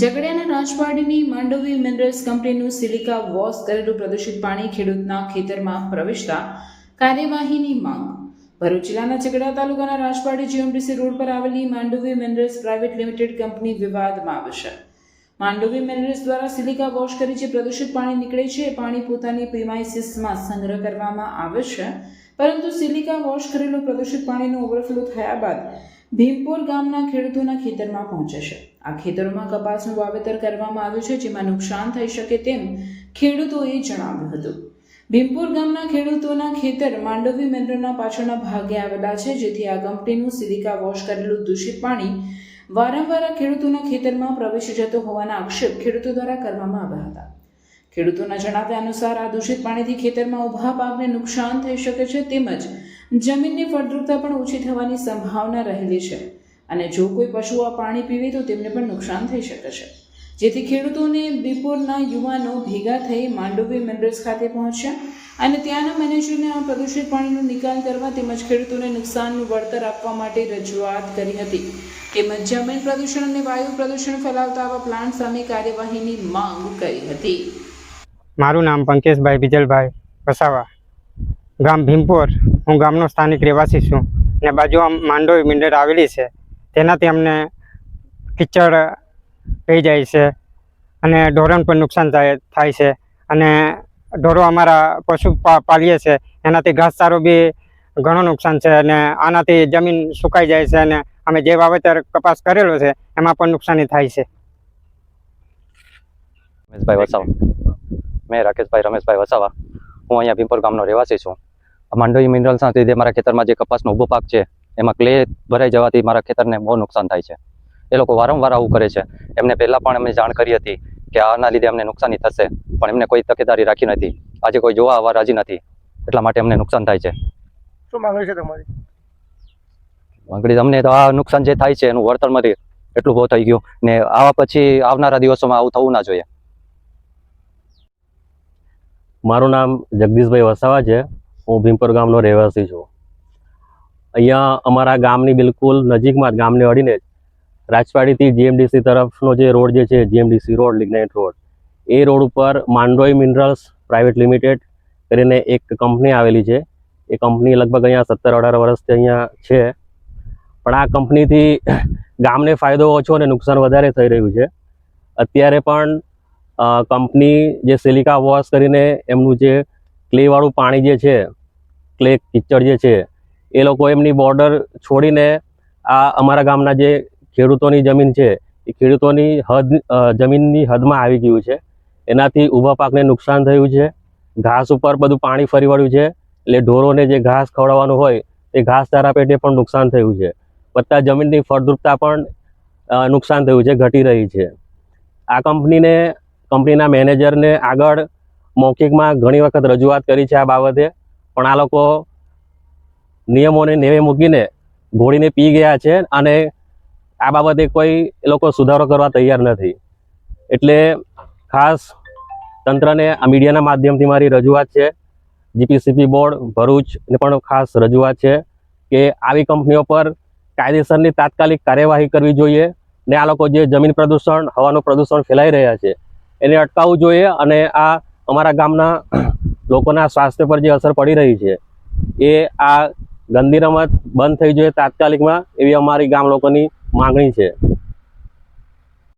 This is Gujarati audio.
ઝઘડિયાના રાજપાડીની માંડવી મિનરલ્સ કંપનીનું સિલિકા વોશ કરેલું પ્રદૂષિત પાણી ખેડૂતના ખેતરમાં પ્રવેશતા કાર્યવાહીની માંગ. ભરૂચ જિલ્લાના ઝઘડા તાલુકાના રાજપાડી જીએમડીસી રોડ પર આવેલી Mandvi minerals private limited company વિવાદમાં આવશે. માંડવી મિનરલ્સ દ્વારા સિલિકા વોશ કરી જે પ્રદૂષિત પાણી નીકળે છે, એ પાણી પોતાની પ્રિમાઇસીસમાં સંગ્રહ કરવામાં આવે છે. પરંતુ સિલિકા વોશ કરેલું પ્રદૂષિત પાણીનો ઓવરફ્લો થયા બાદ ભીમપુર ગામના ખેડૂતોના ખેતરમાં પહોંચે છે. આ ખેતરોમાં કપાસનું વાવેતર કરવામાં આવ્યું છે, જેમાં નુકસાન થઈ શકે તેમ ખેડૂતોએ જણાવ્યું હતું. ભીમપુર ગામના ખેડૂતોના ખેતર માંડવી મેન્દ્રના પાછળના ભાગે આવેલા છે, જેથી આ કંપનીનું સિલિકા વોશ કરેલું દૂષિત પાણી વારંવાર ખેડૂતોના ખેતરમાં પ્રવેશી જતો હોવાના આક્ષેપ ખેડૂતો દ્વારા કરવામાં આવ્યા હતા. ખેડૂતોના જણાવ્યા અનુસાર, આ દૂષિત પાણીથી ખેતરમાં ઊભા પાકને નુકસાન થઈ શકે છે, તેમજ જમીનની ફળદ્રુપતા પણ ઓછી થવાની સંભાવના રહેલી છે. અને જો કોઈ પશુ આ પાણી પીવે તો તેમને પણ નુકસાન થઈ શકે છે. જેથી ખેડૂતોને બીપોરના યુવાનો ભેગા થઈ માંડવી મિનરલ્સ ખાતે પહોંચ્યા અને ત્યાંના મેનેજરને આ પ્રદૂષિત પાણીનો નિકાલ કરવા તેમજ ખેડૂતોને નુકસાનનું વળતર આપવા માટે રજૂઆત કરી હતી. તેમજ જમીન પ્રદૂષણ અને વાયુ પ્રદૂષણ ફેલાવતા આવા પ્લાન્ટ સામે કાર્યવાહીની માંગ કરી હતી. મારું નામ પંકેશભાઈ બીજલભાઈ વસાવા. ગામ ભીમપોર. હું ગામનો સ્થાનિક રહેવાસી છું ને બાજુ આમ માંડોવી મિનરલ આવેલી છે. તેનાથી અમને કિચડ થઈ જાય છે અને ઢોરણ પણ નુકસાન થાય થાય છે. અને ઢોરો અમારા પશુ પાલીએ છે. એનાથી ઘાસચારો બી ઘણું નુકસાન છે અને આનાથી જમીન સુકાઈ જાય છે અને અમે જે વાવેતર કપાસ કરેલો છે, એમાં પણ નુકસાની થાય છે. રમેશભાઈ વસાવા. મેં રાકેશભાઈ, રમેશભાઈ વસાવા. હું અહીંયા ભીમપુર ગામનો રહેવાસી છું. માંડવી મિનરલ્સના લીધે મારા ખેતરમાં જે કપાસનો ઊભો પાક છે એમાં ક્લે ભરાઈ જવાથી મારા ખેતરને બહુ નુકસાન થાય છે. એ લોકો વારંવાર આવું કરે છે. એમને પહેલાં પણ અમે જાણ કરી હતી કે આના લીધે અમને નુકસાની થશે પણ એમને કોઈ તકેદારી રાખી નથી. આજે કોઈ જોવા આવવા રાજી નથી એટલા માટે અમને નુકસાન થાય છે. શું માંગણી છે તમારી? માંગણી અમને તો આ નુકસાન જે થાય છે એનું વળતર મળે એટલું બહુ થઈ ગયું ને આવા પછી આવનારા દિવસોમાં આવું થવું ના જોઈએ. મારું નામ જગદીશભાઈ વસાવા છે. હું ભીમપુર ગામનો રહેવાસી છું. અહીંયા અમારા ગામની બિલકુલ નજીકમાં જ, ગામને અડીને જ રાજવાડીથી જીએમડીસી તરફનો જે રોડ જે છે, જીએમડીસી રોડ, લિગ્નાઇટ રોડ, એ રોડ ઉપર માંડોઈ મિનરલ્સ પ્રાઇવેટ લિમિટેડ કરીને એક કંપની આવેલી છે. એ કંપની લગભગ અહીંયા સત્તર અઢાર વર્ષથી અહીંયા છે. પણ આ કંપનીથી ગામને ફાયદો ઓછો અને નુકસાન વધારે થઈ રહ્યું છે. અત્યારે પણ કંપની જે સિલિકા વોશ કરીને એમનું જે ક્લેવાળું પાણી જે છે, ક્લે કિચડ જે છે, એ લોકો એમની બોર્ડર છોડીને આ અમારા ગામના જે ખેડૂતોની જમીન છે, એ ખેડૂતોની હદ જમીનની હદમાં આવી ગયું છે. એનાથી ઊભા પાકને નુકસાન થયું છે. ઘાસ ઉપર બધું પાણી ફરી વળ્યું છે. એટલે ઢોરોને જે ઘાસ ખવડાવવાનું હોય એ ઘાસ ચારા પેટે પણ નુકસાન થયું છે. વત્તા જમીનની ફળદ્રુપતા પણ નુકસાન થયું છે, ઘટી રહી છે. આ કંપનીને, કંપનીના મેનેજરને આગળ મૌખિકમાં ઘણી વખત રજૂઆત કરી છે આ બાબતે. પણ આ લોકો નિયમોને નેવે મૂકીને ઘોડીને પી ગયા છે અને આ બાબતે કોઈ એ લોકો સુધારો કરવા તૈયાર નથી. એટલે ખાસ તંત્રને આ મીડિયાના માધ્યમથી મારી રજૂઆત છે. જીપીસીપી બોર્ડ ભરૂચને પણ ખાસ રજૂઆત છે કે આવી કંપનીઓ પર કાયદેસરની તાત્કાલિક કાર્યવાહી કરવી જોઈએ ને આ લોકો જે જમીન પ્રદૂષણ, હવાનું પ્રદૂષણ ફેલાઈ રહ્યા છે એને અટકાવવું જોઈએ અને આ અમારા ગામના લોકોના સ્વાસ્થ્ય પર જે અસર પડી રહી છે, એ આ ગંદી રમત બંધ થઈ જોઈએ તાત્કાલિકમાં એવી અમારી ગામ લોકોની માંગણી છે.